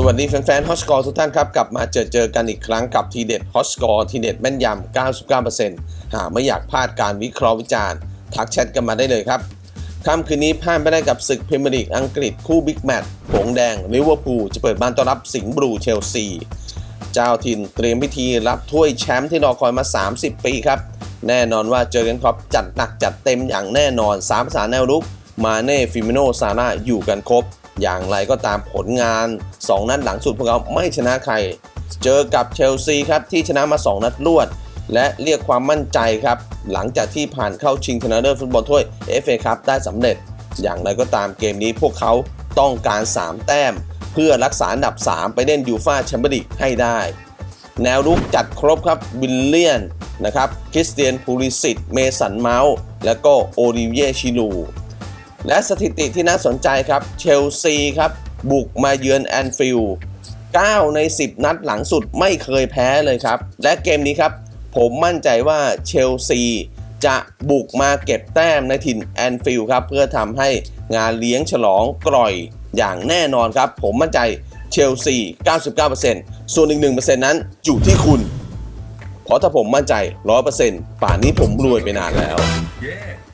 สวัสดีแฟนๆฮอสกอร์ทุกท่านครับ กลับมาเจอเจอกันอีกครั้งกับทีเด็ดฮอสกอร์ทีเด็ดแม่นยำ 99%หากไม่อยากพลาดการวิเคราะห์วิจารณ์ทักแชทกันมาได้เลยครับค่ำคืนนี้พลาดไม่ได้กับศึกพรีเมียร์ลีกอังกฤษคู่บิ๊กแมตช์หงแดงลิเวอร์พูลจะเปิดบ้านต้อนรับสิงห์บลูเชลซี เจ้าถิ่นเตรียมพิธีรับถ้วยแชมป์ที่รอคอยมา 30 ปีครับ แน่นอนว่าเจอกันครับจัดหนักจัดเต็มอย่างแน่นอนสามภาษาแนวรุกมาเน่ฟิมิโนซาร่าอยู่กันครบ อย่างไรก็ตามผลงาน 2 นัดหลังสุดพวกเขาไม่ชนะใคร เจอกับเชลซีครับที่ชนะมา 2 นัดรวด และเรียกความมั่นใจครับ หลังจากที่ผ่านเข้าชิงชนะเลิศฟุตบอลถ้วย FA ครับได้สำเร็จ อย่างไรก็ตามเกมนี้พวกเขาต้องการ 3 แต้ม เพื่อรักษาอันดับ 3 ไปเล่นยูฟาแชมเปี้ยนลีกให้ได้ แนวรุกจัดครบครับวิลเลียนนะครับคริสเตียนพูลิสิตเมสันเมาส์แล้วก็โอลิเวียชิลู และสถิติที่น่าสนใจครับเชลซีครับบุกมาเยือนแอนฟิลด์9ใน 10 นัดหลังสุดไม่เคยแพ้เลยครับ และเกมนี้ครับ ผมมั่นใจว่าเชลซีจะบุกมาเก็บแต้มในถิ่นแอนฟิลด์ครับ เพื่อทำให้งานเลี้ยงฉลองกร่อยอย่างแน่นอนครับ ผมมั่นใจเชลซี 99%ส่วนอีก 1%นั้นอยู่ที่คุณ เพราะถ้าผมมั่นใจ 100%ป่านนี้ผมรวยไปนานแล้ว Yeah.